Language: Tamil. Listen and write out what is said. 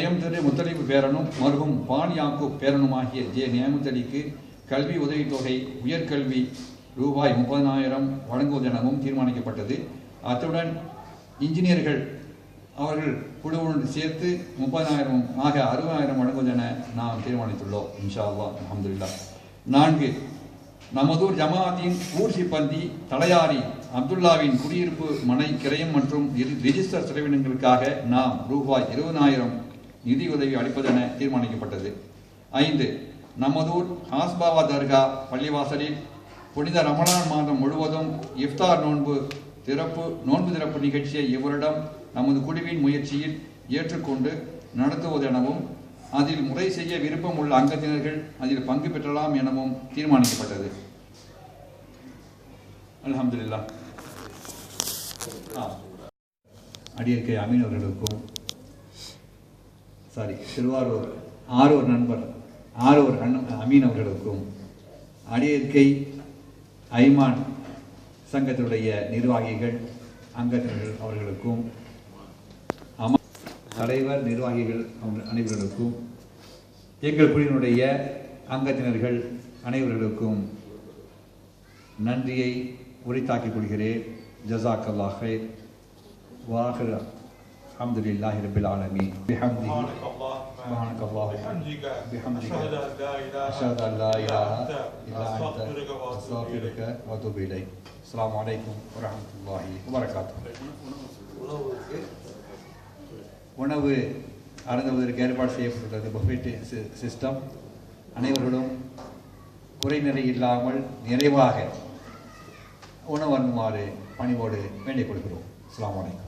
நியம் திரு பேரனும் மருகும் பான் யாக்கூப் பேரனுமாகிய ஜே நியமுத்தலிக்கு கல்வி உதவித்தொகை உயர்கல்வி ரூபாய் முப்பதனாயிரம் வழங்குவதெனவும் தீர்மானிக்கப்பட்டது. அத்துடன் இன்ஜினியர்கள் அவர்கள் குழுவுடன் சேர்த்து முப்பதனாயிரம் ஆக அறுபதாயிரம் வழங்குவதென நாம் தீர்மானித்துள்ளோம். இன்ஷா அல்லாஹ் நான்கு நமதூர் ஜமாஅத்தின் ஊர் பந்தி தலையாரி அப்துல்லாவின் குடியிருப்பு மனை கிரயம் மற்றும் ரிஜிஸ்டர் செலவினங்களுக்காக நாம் ரூபாய் இருபதாயிரம் நிதியுதவி அளிப்பதென தீர்மானிக்கப்பட்டது. ஐந்து நமதூர் ஹாஸ்பாவா தர்கா பள்ளிவாசலில் புனித ரமலான் மாதம் முழுவதும் இஃப்தார் நோன்பு திறப்பு நோன்பு திறப்பு நிகழ்ச்சியை இவரிடம் நமது குழுவின் முயற்சியில் ஏற்றுக்கொண்டு நடத்துவதெனவும் அதில் முறை செய்ய விருப்பம் உள்ள அங்கத்தினர்கள் அதில் பங்கு பெற்றலாம் எனவும் தீர்மானிக்கப்பட்டது. அலமதுல்லா அடியற்கை அமீன் அவர்களுக்கும் சாரி திருவாரூர் ஆரூர் நண்பர் ஆரூர் அண்ணன் அமீன் அவர்களுக்கும் அடியற்கை ஐமான் சங்கத்தினுடைய நிர்வாகிகள் அங்கத்தினர்கள் அவர்களுக்கும் அம தலைவர் நிர்வாகிகள் அனைவர்களுக்கும் எங்கள் குழுவினுடைய அங்கத்தினர்கள் அனைவர்களுக்கும் நன்றியை உரித்தாக்கிக் கொள்கிறேன். ஜசாக் அல்லாஹ் அல்ஹம்துலில்லாஹி ரபில் ஆலமீன் பிஹம்திஹி سبحانك اللهم سبحانك اللهم وبحمدك بحمدك أشهد أن لا إله أشهد أن لا إله إلا إلا أنت أنت أستغفرك أستغفرك وأتوب إليك وأتوب إليك السلام عليكم ورحمة الله وبركاته உணவு அருந்துவதற்கு ஏற்பாடு செய்யப்பட்டுள்ளது பஃபெட் சிஸ்டம் அனைவர்களும் குறைநிறை இல்லாமல் நிறைவாக உணவு அருந்துமாறு பணிவோடு வேண்டிக் கொள்கிறோம் அஸ்ஸலாமு அலைக்கும்